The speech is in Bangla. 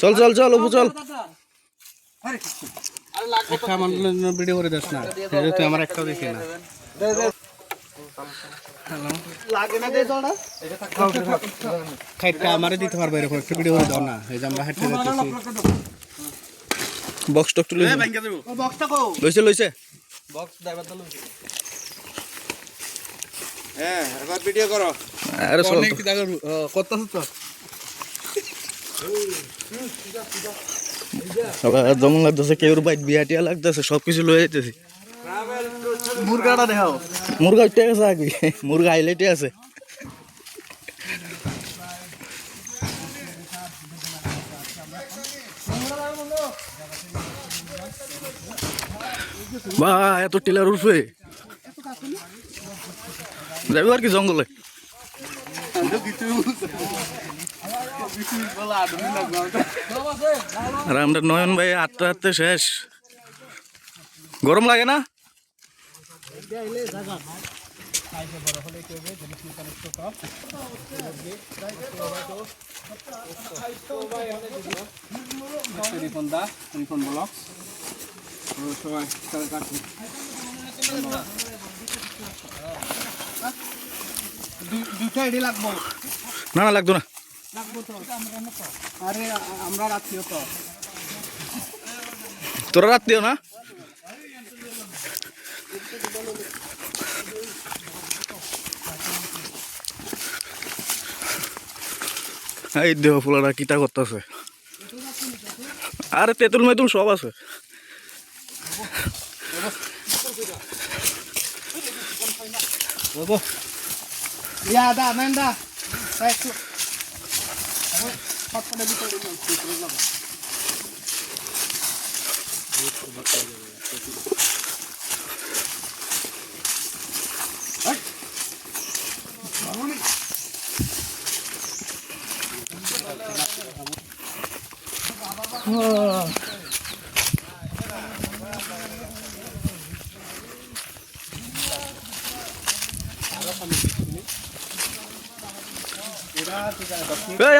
চল চল চল অপু চল। ভিডিও করে দিস না। তুই আমার একটাও দেখি না। খাইটটা আমারে দিতে পারবে এরকম একটা ভিডিও করে দাও না। এই যে আমরা যাচ্ছি বক্স টক তুলে লইছে লইছে। হ্যাঁ এবার ভিডিও করো। আরে চল অনেক জায়গা কত তো? আবার দম লাগতেছে কেউর বাইট বিয়াটিয়া লাগতেছে সব কিছু লয়ে যাইতেছি। মুরগাটা দেখাও। মুরগা উঠে গেছে আগে মুরগা হাইলাইটে আছে। বা এত টিলার উঠবে যাব আর কি জঙ্গলে? আর আমরা নয়ন ভাই আটটা আটতে শেষ। গরম লাগে না? ব্লক সবাই না না, লাগতো না। লাগবো তো আরে রাত্রিও তোরা রাত দিও না। এই দেহ ফুলারা কিতা করতেছে? আরে তেঁতুল মেতুল সব আছে। ইয়া দা মেন দা একটু ফটফটে ভিতরে যাব এই